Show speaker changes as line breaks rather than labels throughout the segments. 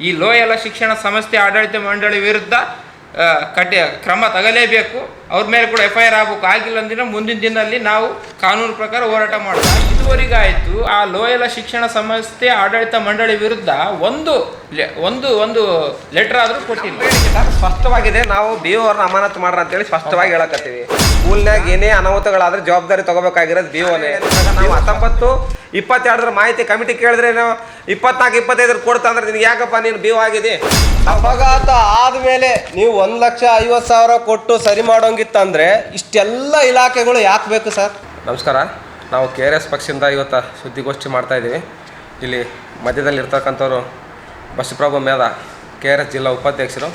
ಈ ಲೋಯಲ ಶಿಕ್ಷಣ ಸಂಸ್ಥೆ ಆಡಳಿತ ಮಂಡಳಿ ವಿರುದ್ಧ ಕಠಿ ಕ್ರಮ ತಗಲೇಬೇಕು. ಅವ್ರ ಮೇಲೆ ಕೂಡ ಎಫ್ ಐ ಆರ್ ಆಗಬೇಕು. ಆಗಿಲ್ಲ ಅಂದ್ರೆ ಮುಂದಿನ ದಿನದಲ್ಲಿ ನಾವು ಕಾನೂನು ಪ್ರಕಾರ ಹೋರಾಟ ಮಾಡೋಣ. ಇದುವರೆಗಾಯಿತು ಆ ಲೋಯಲ ಶಿಕ್ಷಣ ಸಂಸ್ಥೆ ಆಡಳಿತ ಮಂಡಳಿ ವಿರುದ್ಧ ಒಂದು ಒಂದು ಒಂದು ಲೆಟರ್ ಆದರೂ ಕೊಟ್ಟಿಲ್ಲ.
ಸ್ಪಷ್ಟವಾಗಿದೆ. ನಾವು ಬಿ ಅವ್ರನ್ನ ಅಮಾನತು ಮಾಡ್ರ ಅಂತೇಳಿ ಸ್ಪಷ್ಟವಾಗಿ ಹೇಳಕತ್ತೀವಿ. ಸ್ಕೂಲ್ನಾಗ ಏನೇ ಅನಾಹುತಗಳಾದ್ರೆ ಜವಾಬ್ದಾರಿ ತಗೋಬೇಕಾಗಿರೋದು ಬಿ ಓನೇ ನಾವು ಹತ್ತೊಂಬತ್ತು ಇಪ್ಪತ್ತೆರಡರ ಮಾಹಿತಿ ಕಮಿಟಿ ಕೇಳಿದ್ರೆ ನಾವು ಇಪ್ಪತ್ನಾಲ್ಕು ಇಪ್ಪತ್ತೈದರ ಕೊಡ್ತಾ ಅಂದ್ರೆ ನಿನ್ಗೆ ಯಾಕಪ್ಪ ನೀನು ಬಿ ಆಗಿದೆ?
ಅಪಘಾತ ಆದ್ಮೇಲೆ ನೀವು ಒಂದು ಲಕ್ಷ ಐವತ್ತು ಸಾವಿರ ಕೊಟ್ಟು ಸರಿ ಮಾಡೋಂಗಿತ್ತಂದ್ರೆ ಇಷ್ಟೆಲ್ಲ ಇಲಾಖೆಗಳು ಯಾಕೆ ಬೇಕು ಸರ್?
ನಮಸ್ಕಾರ. ನಾವು ಕೆ ಆರ್ ಎಸ್ ಪಕ್ಷದಿಂದ ಇವತ್ತು ಸುದ್ದಿಗೋಷ್ಠಿ ಮಾಡ್ತಾ ಇದ್ದೀವಿ. ಇಲ್ಲಿ ಮಧ್ಯದಲ್ಲಿ ಇರ್ತಕ್ಕಂಥವ್ರು ಬಸಪ್ರಭು ಮೇಧ ಕೆ ಆರ್ ಎಸ್ ಜಿಲ್ಲಾ ಉಪಾಧ್ಯಕ್ಷರು.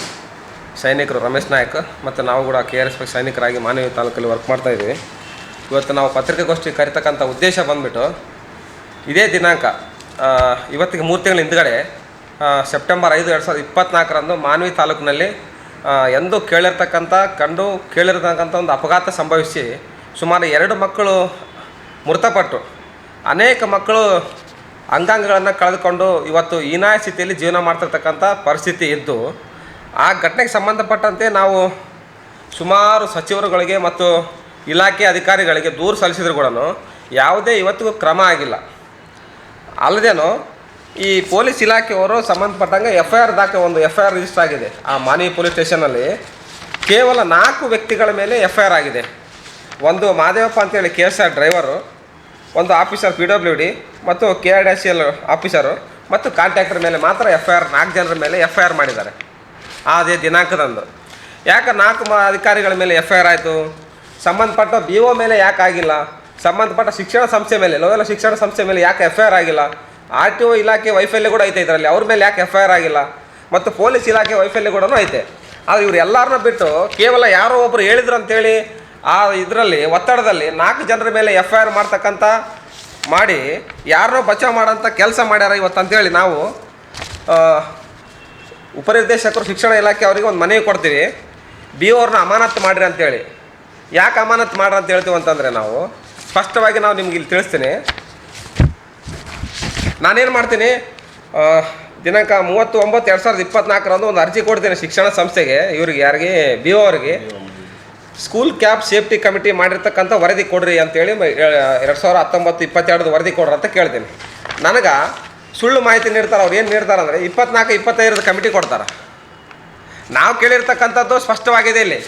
ಸೈನಿಕರು ರಮೇಶ್ ನಾಯಕ್ ಮತ್ತು ನಾವು ಕೂಡ ಕೆ ಆರ್ ಎಸ್ ಪಕ್ಷ ಸೈನಿಕರಾಗಿ ಮಾನವೀಯ ತಾಲೂಕಲ್ಲಿ ವರ್ಕ್ ಮಾಡ್ತಾ ಇದ್ದೀವಿ. ಇವತ್ತು ನಾವು ಪತ್ರಿಕಾಗೋಷ್ಠಿ ಕರಿತಕ್ಕಂಥ ಉದ್ದೇಶ ಬಂದ್ಬಿಟ್ಟು ಇದೇ ದಿನಾಂಕ ಇವತ್ತಿಗೆ ಮೂರು ತಿಂಗಳ ಹಿಂದ್ಗಡೆ ಸೆಪ್ಟೆಂಬರ್ ಐದು ಎರಡು ಸಾವಿರದ ಇಪ್ಪತ್ನಾಲ್ಕರಂದು ಮಾನವಿ ತಾಲೂಕಿನಲ್ಲಿ ಎಂದು ಕೇಳಿರ್ತಕ್ಕಂಥ, ಕಂಡು ಕೇಳಿರ್ತಕ್ಕಂಥ ಒಂದು ಅಪಘಾತ ಸಂಭವಿಸಿ ಸುಮಾರು ಎರಡು ಮಕ್ಕಳು ಮೃತಪಟ್ಟು, ಅನೇಕ ಮಕ್ಕಳು ಅಂಗಾಂಗಗಳನ್ನು ಕಳೆದುಕೊಂಡು ಇವತ್ತು ಹೀನಾಯ ಸ್ಥಿತಿಯಲ್ಲಿ ಜೀವನ ಮಾಡ್ತಿರ್ತಕ್ಕಂಥ ಪರಿಸ್ಥಿತಿ ಇದ್ದು ಆ ಘಟನೆಗೆ ಸಂಬಂಧಪಟ್ಟಂತೆ ನಾವು ಸುಮಾರು ಸಚಿವರುಗಳಿಗೆ ಮತ್ತು ಇಲಾಖೆ ಅಧಿಕಾರಿಗಳಿಗೆ ದೂರು ಸಲ್ಲಿಸಿದ್ರು ಕೂಡ ಯಾವುದೇ ಇವತ್ತಿಗೂ ಕ್ರಮ ಆಗಿಲ್ಲ. ಅಲ್ಲದೇನು ಈ ಪೊಲೀಸ್ ಇಲಾಖೆಯವರು ಸಂಬಂಧಪಟ್ಟಂಗೆ ಎಫ್ ಐ ಆರ್ ದಾಖಲೆ ಒಂದು ಎಫ್ ಐ ಆರ್ ರಿಜಿಸ್ಟರ್ ಆಗಿದೆ. ಆ ಮಾನಿ ಪೊಲೀಸ್ ಸ್ಟೇಷನಲ್ಲಿ ಕೇವಲ ನಾಲ್ಕು ವ್ಯಕ್ತಿಗಳ ಮೇಲೆ ಎಫ್ ಐ ಆರ್ ಆಗಿದೆ. ಒಂದು ಮಾದೇವಪ್ಪ ಅಂತೇಳಿ ಕೆ ಎಸ್ ಆರ್ ಡ್ರೈವರು, ಒಂದು ಆಫೀಸರ್ ಪಿ ಡಬ್ಲ್ಯೂ ಡಿ ಮತ್ತು K R D L officer ಮತ್ತು ಕಾಂಟ್ಯಾಕ್ಟರ್ ಮೇಲೆ ಮಾತ್ರ ಎಫ್ ಐ ಆರ್ ನಾಲ್ಕು ಜನರ ಮೇಲೆ ಎಫ್ ಐ ಆರ್ ಮಾಡಿದ್ದಾರೆ. ಅದೇ ದಿನಾಂಕದಂದು. ಯಾಕೆ ನಾಲ್ಕು ಮ ಅಧಿಕಾರಿಗಳ ಮೇಲೆ ಎಫ್ ಐ ಆರ್ ಆಯಿತು? ಸಂಬಂಧಪಟ್ಟ ಬಿ ಒ ಮೇಲೆ ಯಾಕೆ ಆಗಿಲ್ಲ? ಸಂಬಂಧಪಟ್ಟ ಶಿಕ್ಷಣ ಸಂಸ್ಥೆ ಮೇಲೆ, ಲೋಯಲ ಶಿಕ್ಷಣ ಸಂಸ್ಥೆ ಮೇಲೆ ಯಾಕೆ ಎಫ್ ಐ ಆರ್ ಆಗಿಲ್ಲ? ಆರ್ ಟಿ ಒ ಇಲಾಖೆ ವೈಫಲ್ಯ ಕೂಡ ಐತೆ ಇದರಲ್ಲಿ, ಅವ್ರ ಮೇಲೆ ಯಾಕೆ ಎಫ್ ಐ ಆರ್ ಆಗಿಲ್ಲ? ಮತ್ತು ಪೊಲೀಸ್ ಇಲಾಖೆ ವೈಫಲ್ಯ ಕೂಡ ಐತೆ. ಆದರೆ ಇವ್ರು ಎಲ್ಲರನ್ನ ಬಿಟ್ಟು ಕೇವಲ ಯಾರೋ ಒಬ್ಬರು ಹೇಳಿದ್ರು ಅಂತೇಳಿ ಆ ಇದರಲ್ಲಿ, ಒತ್ತಡದಲ್ಲಿ ನಾಲ್ಕು ಜನರ ಮೇಲೆ ಎಫ್ ಐ ಆರ್ ಮಾಡ್ತಕ್ಕಂಥ ಮಾಡಿ ಯಾರನ್ನೋ ಬಚಾವ್ ಮಾಡೋಂಥ ಕೆಲಸ ಮಾಡ್ಯಾರ ಇವತ್ತು ಅಂತೇಳಿ ನಾವು ಉಪನಿರ್ದೇಶಕರು ಶಿಕ್ಷಣ ಇಲಾಖೆ ಅವರಿಗೆ ಒಂದು ಮನವಿ ಕೊಡ್ತೀವಿ. ಬಿ ಅವ್ರನ್ನ ಅಮಾನತ್ತು ಮಾಡಿರಿ ಅಂತೇಳಿ. ಯಾಕೆ ಅಮಾನತ್ತು ಮಾಡ್ರಿ ಅಂತ ಹೇಳ್ತೀವಿ ಅಂತಂದರೆ ನಾವು, ಸ್ಪಷ್ಟವಾಗಿ ನಾವು ನಿಮ್ಗೆ ಇಲ್ಲಿ ತಿಳಿಸ್ತೀನಿ. ನಾನೇನು ಮಾಡ್ತೀನಿ ದಿನಾಂಕ ಮೂವತ್ತು ಒಂಬತ್ತು ಎರಡು ಸಾವಿರದ ಇಪ್ಪತ್ನಾಲ್ಕರಂದು ಒಂದು ಅರ್ಜಿ ಕೊಡ್ತೀನಿ ಶಿಕ್ಷಣ ಸಂಸ್ಥೆಗೆ, ಇವ್ರಿಗೆ ಯಾರಿಗೆ, ಬಿ ಒ ಅವ್ರಿಗೆ. ಸ್ಕೂಲ್ ಕ್ಯಾಬ್ ಸೇಫ್ಟಿ ಕಮಿಟಿ ಮಾಡಿರ್ತಕ್ಕಂಥ ವರದಿ ಕೊಡ್ರಿ ಅಂತೇಳಿ ಎರಡು ಸಾವಿರ ಹತ್ತೊಂಬತ್ತು ಇಪ್ಪತ್ತೆರಡು ವರದಿ ಕೊಡ್ರಿ ಅಂತ ಕೇಳ್ತೀನಿ. ನನಗೆ ಸುಳ್ಳು ಮಾಹಿತಿ ನೀಡ್ತಾರೆ, ಅವ್ರು ಏನು ನೀಡ್ತಾರೆ ಅಂದರೆ ಇಪ್ಪತ್ನಾಲ್ಕು ಇಪ್ಪತ್ತೈದರದ ಕಮಿಟಿ ಕೊಡ್ತಾರೆ. ನಾವು ಕೇಳಿರ್ತಕ್ಕಂಥದ್ದು ಸ್ಪಷ್ಟವಾಗಿದೆ ಇಲ್ಲಿ.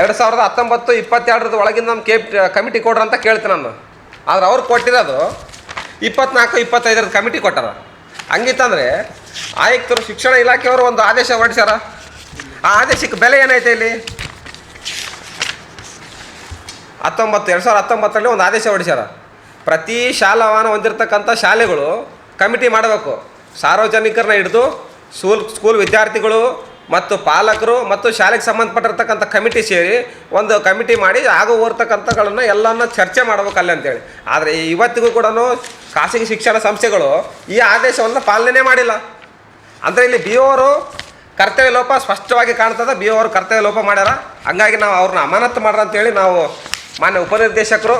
ಎರಡು ಸಾವಿರದ ಹತ್ತೊಂಬತ್ತು ಇಪ್ಪತ್ತೆರಡರದ ಒಳಗಿನ ನಮ್ಮ ಕೇಪ್, ಕಮಿಟಿ ಕೊಡ್ರಿ ಅಂತ ಕೇಳ್ತೀನಿ ನಾನು. ಆದ್ರೆ ಅವ್ರು ಕೊಟ್ಟಿರೋದು ಇಪ್ಪತ್ನಾಲ್ಕು ಇಪ್ಪತ್ತೈದರದ ಕಮಿಟಿ ಕೊಟ್ಟಾರ. ಹಂಗಿತ್ತಂದರೆ ಆಯುಕ್ತರು ಶಿಕ್ಷಣ ಇಲಾಖೆಯವರು ಒಂದು ಆದೇಶ ಹೊರಡಿಸ್ಯಾರ. ಆ ಆದೇಶಕ್ಕೆ ಬೆಲೆ ಏನೈತೆ ಇಲ್ಲಿ? ಹತ್ತೊಂಬತ್ತು, ಎರಡು ಸಾವಿರದ ಹತ್ತೊಂಬತ್ತರಲ್ಲಿ ಒಂದು ಆದೇಶ ಹೊರಡಿಸ್ಯಾರ. ಪ್ರತಿ ಶಾಲಾವನ್ನು ಹೊಂದಿರತಕ್ಕಂಥ ಶಾಲೆಗಳು ಕಮಿಟಿ ಮಾಡಬೇಕು. ಸಾರ್ವಜನಿಕರನ್ನ ಹಿಡಿದು ಸ್ಕೂಲ್ ಸ್ಕೂಲ್ ವಿದ್ಯಾರ್ಥಿಗಳು ಮತ್ತು ಪಾಲಕರು ಮತ್ತು ಶಾಲೆಗೆ ಸಂಬಂಧಪಟ್ಟಿರ್ತಕ್ಕಂಥ ಕಮಿಟಿ ಸೇರಿ ಒಂದು ಕಮಿಟಿ ಮಾಡಿ ಆಗೋ ಹೋಗ್ತಕ್ಕಂಥಗಳನ್ನು ಎಲ್ಲನ ಚರ್ಚೆ ಮಾಡ್ಬೇಕಲ್ಲ ಅಂತೇಳಿ. ಆದರೆ ಇವತ್ತಿಗೂ ಕೂಡ ಖಾಸಗಿ ಶಿಕ್ಷಣ ಸಂಸ್ಥೆಗಳು ಈ ಆದೇಶವನ್ನು ಪಾಲನೆ ಮಾಡಿಲ್ಲ. ಅಂದರೆ ಇಲ್ಲಿ ಬಿ ಓರು ಕರ್ತವ್ಯ ಲೋಪ ಸ್ಪಷ್ಟವಾಗಿ ಕಾಣ್ತದೆ, ಬಿ ಅವರು ಕರ್ತವ್ಯ ಲೋಪ ಮಾಡ್ಯಾರ. ಹಂಗಾಗಿ ನಾವು ಅವ್ರನ್ನ ಅಮಾನತ್ತು ಮಾಡ್ರ ಅಂತೇಳಿ ನಾವು ಮಾನ್ಯ ಉಪನಿರ್ದೇಶಕರು,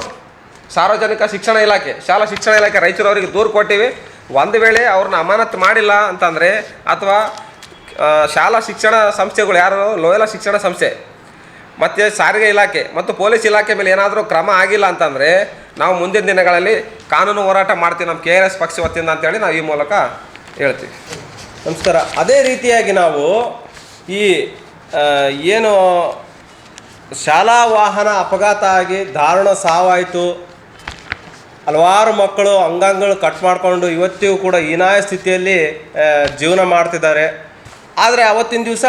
ಸಾರ್ವಜನಿಕ ಶಿಕ್ಷಣ ಇಲಾಖೆ, ಶಾಲಾ ಶಿಕ್ಷಣ ಇಲಾಖೆ ರೈಚೂರು ಅವರಿಗೆ ದೂರು ಕೊಟ್ಟಿವಿ. ಒಂದು ವೇಳೆ ಅವ್ರನ್ನ ಅಮಾನತ್ ಮಾಡಿಲ್ಲ ಅಂತಂದರೆ ಅಥವಾ ಶಾಲಾ ಶಿಕ್ಷಣ ಸಂಸ್ಥೆಗಳು ಯಾರು? ಲೋಯಲ ಶಿಕ್ಷಣ ಸಂಸ್ಥೆ. ಮತ್ತು ಸಾರಿಗೆ ಇಲಾಖೆ ಮತ್ತು ಪೊಲೀಸ್ ಇಲಾಖೆ ಮೇಲೆ ಏನಾದರೂ ಕ್ರಮ ಆಗಿಲ್ಲ ಅಂತಂದರೆ ನಾವು ಮುಂದಿನ ದಿನಗಳಲ್ಲಿ ಕಾನೂನು ಹೋರಾಟ ಮಾಡ್ತೀವಿ ನಮ್ಮ ಕೆ ಆರ್ ಎಸ್ ಪಕ್ಷ ವತಿಯಿಂದ ಅಂತೇಳಿ ನಾವು ಈ ಮೂಲಕ ಹೇಳ್ತೀವಿ.
ನಮಸ್ಕಾರ. ಅದೇ ರೀತಿಯಾಗಿ ನಾವು ಈ ಏನು ಶಾಲಾ ವಾಹನ ಅಪಘಾತ ಆಗಿ ದಾರುಣ ಸಾವಾಯಿತು ಹಲವಾರು ಮಕ್ಕಳು ಅಂಗಾಂಗಗಳು ಕಟ್ ಮಾಡಿಕೊಂಡು ಇವತ್ತಿಗೂ ಕೂಡ ಹೀನಾಯ ಸ್ಥಿತಿಯಲ್ಲಿ ಜೀವನ ಮಾಡ್ತಿದ್ದಾರೆ. ಆದರೆ ಅವತ್ತಿನ ದಿವಸ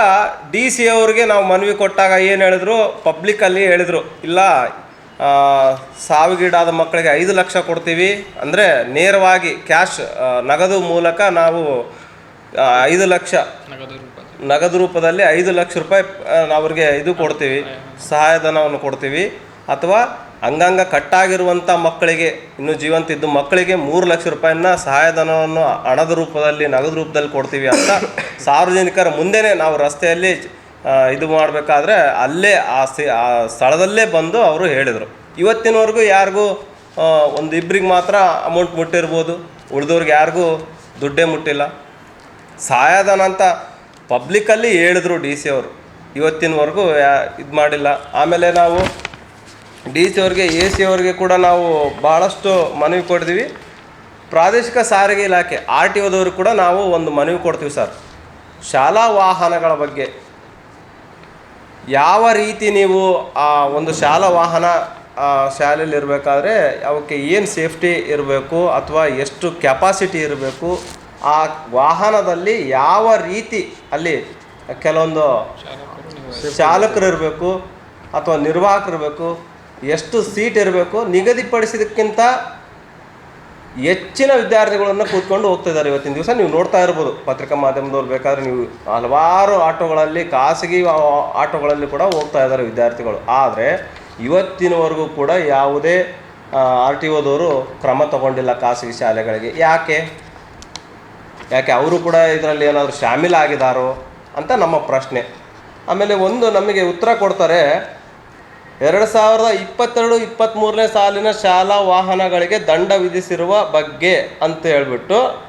ಡಿ ಸಿ ಅವ್ರಿಗೆ ನಾವು ಮನವಿ ಕೊಟ್ಟಾಗ ಏನು ಹೇಳಿದ್ರು? ಪಬ್ಲಿಕ್ಕಲ್ಲಿ ಹೇಳಿದರು ಇಲ್ಲ ಸಾವಿಗೀಡಾದ ಮಕ್ಕಳಿಗೆ ಐದು ಲಕ್ಷ ಕೊಡ್ತೀವಿ ಅಂದರೆ ನೇರವಾಗಿ ಕ್ಯಾಶ್ ನಗದು ಮೂಲಕ ನಾವು ಐದು ಲಕ್ಷ ನಗದು ರೂಪದಲ್ಲಿ. ಐದು ಲಕ್ಷ ರೂಪಾಯಿ ಅವ್ರಿಗೆ ಇದು ಕೊಡ್ತೀವಿ ಸಹಾಯಧನವನ್ನು ಕೊಡ್ತೀವಿ. ಅಥವಾ ಅಂಗಾಂಗ ಕಟ್ಟಾಗಿರುವಂಥ ಮಕ್ಕಳಿಗೆ ಇನ್ನು ಜೀವಂತ ಇದ್ದು ಮಕ್ಕಳಿಗೆ ಮೂರು ಲಕ್ಷ ರೂಪಾಯಿನ ಸಹಾಯಧನವನ್ನು ಹಣದ ರೂಪದಲ್ಲಿ ನಗದು ರೂಪದಲ್ಲಿ ಕೊಡ್ತೀವಿ ಅಂತ ಸಾರ್ವಜನಿಕರ ಮುಂದೆನೇ ನಾವು ರಸ್ತೆಯಲ್ಲಿ ಇದು ಮಾಡಬೇಕಾದ್ರೆ ಅಲ್ಲೇ ಆ ಸಿ ಆ ಸ್ಥಳದಲ್ಲೇ ಬಂದು ಅವರು ಹೇಳಿದರು. ಇವತ್ತಿನವರೆಗೂ ಯಾರಿಗೂ ಒಂದು ಇಬ್ಬರಿಗೆ ಮಾತ್ರ ಅಮೌಂಟ್ ಮುಟ್ಟಿರ್ಬೋದು ಉಳಿದವ್ರಿಗೆ ಯಾರಿಗೂ ದುಡ್ಡೇ ಮುಟ್ಟಿಲ್ಲ. ಸಹಾಯಧನ ಅಂತ ಪಬ್ಲಿಕ್ಕಲ್ಲಿ ಹೇಳಿದ್ರು ಡಿ ಸಿ ಅವರು. ಇವತ್ತಿನವರೆಗೂ ಇದು ಮಾಡಿಲ್ಲ. ಆಮೇಲೆ ನಾವು ಡಿ ಸಿ ಅವ್ರಿಗೆ ಎ ಸಿ ಅವ್ರಿಗೆ ಕೂಡ ನಾವು ಭಾಳಷ್ಟು ಮನವಿ ಕೊಡ್ತೀವಿ. ಪ್ರಾದೇಶಿಕ ಸಾರಿಗೆ ಇಲಾಖೆ ಆರ್ ಟಿ ಒದವ್ರಿಗೆ ಕೂಡ ನಾವು ಒಂದು ಮನವಿ ಕೊಡ್ತೀವಿ ಸರ್. ಶಾಲಾ ವಾಹನಗಳ ಬಗ್ಗೆ. ಯಾವ ರೀತಿ ನೀವು ಆ ಒಂದು ಶಾಲಾ ವಾಹನ ಶಾಲೆಯಲ್ಲಿ ಇರಬೇಕಾದ್ರೆ ಅವಕ್ಕೆ ಏನು ಸೇಫ್ಟಿ ಇರಬೇಕು ಅಥವಾ ಎಷ್ಟು ಕೆಪಾಸಿಟಿ ಇರಬೇಕು ಆ ವಾಹನದಲ್ಲಿ ಯಾವ ರೀತಿ ಅಲ್ಲಿ ಕೆಲವೊಂದು ಚಾಲಕರು ಇರಬೇಕು ಅಥವಾ ನಿರ್ವಾಹಕರು ಇರಬೇಕು ಎಷ್ಟು ಸೀಟ್ ಇರಬೇಕು ನಿಗದಿಪಡಿಸಿದಕ್ಕಿಂತ ಹೆಚ್ಚಿನ ವಿದ್ಯಾರ್ಥಿಗಳನ್ನು ಕೂತ್ಕೊಂಡು ಹೋಗ್ತಾ ಇದ್ದಾರೆ ಇವತ್ತಿನ ದಿವಸ. ನೀವು ನೋಡ್ತಾ ಇರ್ಬೋದು, ಪತ್ರಿಕಾ ಮಾಧ್ಯಮದವ್ರು ಬೇಕಾದ್ರೆ ನೀವು ಹಲವಾರು ಆಟೋಗಳಲ್ಲಿ, ಖಾಸಗಿ ಆಟೋಗಳಲ್ಲಿ ಕೂಡ ಹೋಗ್ತಾ ಇದ್ದಾರೆ ವಿದ್ಯಾರ್ಥಿಗಳು. ಆದರೆ ಇವತ್ತಿನವರೆಗೂ ಕೂಡ ಯಾವುದೇ ಆರ್ ಟಿ ಒದವರು ಕ್ರಮ ತಗೊಂಡಿಲ್ಲ ಖಾಸಗಿ ಶಾಲೆಗಳಿಗೆ. ಯಾಕೆ? ಯಾಕೆ? ಅವರು ಕೂಡ ಇದರಲ್ಲಿ ಏನಾದರೂ ಶಾಮೀಲಾಗಿದ್ದಾರೋ ಅಂತ ನಮ್ಮ ಪ್ರಶ್ನೆ. ಆಮೇಲೆ ಒಂದು ನಮಗೆ ಉತ್ತರ ಕೊಡ್ತಾರೆ ಎರಡು ಸಾವಿರದ ಇಪ್ಪತ್ತೆರಡು ಇಪ್ಪತ್ತ್ಮೂರನೇ ಸಾಲಿನ ಶಾಲಾ ವಾಹನಗಳಿಗೆ ದಂಡ ವಿಧಿಸಿರುವ ಬಗ್ಗೆ ಅಂತ ಹೇಳ್ಬಿಟ್ಟು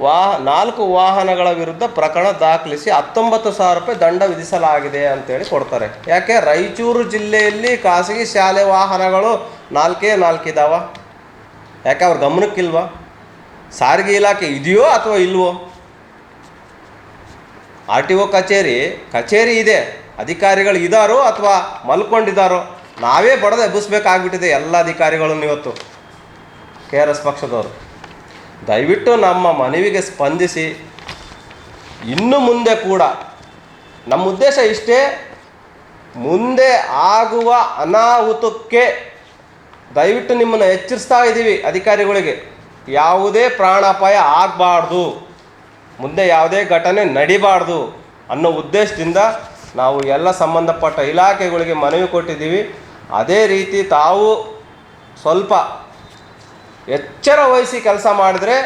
ವಾಹ ನಾಲ್ಕು ವಾಹನಗಳ ವಿರುದ್ಧ ಪ್ರಕರಣ ದಾಖಲಿಸಿ ಹತ್ತೊಂಬತ್ತು ಸಾವಿರ ರೂಪಾಯಿ ದಂಡ ವಿಧಿಸಲಾಗಿದೆ ಅಂತೇಳಿ ಕೊಡ್ತಾರೆ. ಯಾಕೆ? ರಾಯಚೂರು ಜಿಲ್ಲೆಯಲ್ಲಿ ಖಾಸಗಿ ಶಾಲೆ ವಾಹನಗಳು ನಾಲ್ಕೇ ನಾಲ್ಕಿದಾವ ಯಾಕೆ ಅವ್ರ ಗಮನಕ್ಕಿಲ್ವಾ? ಸಾರಿಗೆ ಇಲಾಖೆ ಇದೆಯೋ ಅಥವಾ ಇಲ್ವೋ? ಆರ್ ಟಿ ಒ ಕಚೇರಿ ಕಚೇರಿ ಇದೆ. ಅಧಿಕಾರಿಗಳು ಇದ್ದಾರೋ ಅಥವಾ ಮಲ್ಕೊಂಡಿದ್ದಾರೋ ನಾವೇ ಬಡದ ಎಬ್ಬಿಸ್ಬೇಕಾಗ್ಬಿಟ್ಟಿದೆ ಎಲ್ಲ ಅಧಿಕಾರಿಗಳನ್ನು ಇವತ್ತು. ಕೆ ಆರ್ ಎಸ್ ಪಕ್ಷದವರು. ದಯವಿಟ್ಟು ನಮ್ಮ ಮನವಿಗೆ ಸ್ಪಂದಿಸಿ. ಇನ್ನು ಮುಂದೆ ಕೂಡ, ನಮ್ಮ ಉದ್ದೇಶ ಇಷ್ಟೇ, ಮುಂದೆ ಆಗುವ ಅನಾಹುತಕ್ಕೆ ದಯವಿಟ್ಟು ನಿಮ್ಮನ್ನು ಎಚ್ಚರಿಸ್ತಾ ಇದ್ದೀವಿ ಅಧಿಕಾರಿಗಳಿಗೆ. ಯಾವುದೇ ಪ್ರಾಣಾಪಾಯ ಆಗಬಾರ್ದು. ಮುಂದೆ ಯಾವುದೇ ಘಟನೆ ನಡಿಬಾರ್ದು ಅನ್ನೋ ಉದ್ದೇಶದಿಂದ ನಾವು ಎಲ್ಲ ಸಂಬಂಧಪಟ್ಟ ಇಲಾಖೆಗಳಿಗೆ ಮನವಿ ಕೊಟ್ಟಿದ್ದೀವಿ. ಅದೇ ರೀತಿ ತಾವು ಸ್ವಲ್ಪ ಎಚ್ಚರ ವಹಿಸಿ ಕೆಲಸ ಮಾಡಿದ್ರೆ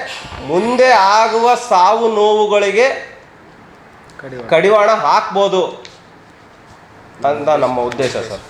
ಮುಂದೆ ಆಗುವ ಸಾವು ನೋವುಗಳಿಗೆ ಕಡಿವಾಣ. ಹಾಕ್ಬೋದು ಅಂತ ನಮ್ಮ ಉದ್ದೇಶ ಸರ್.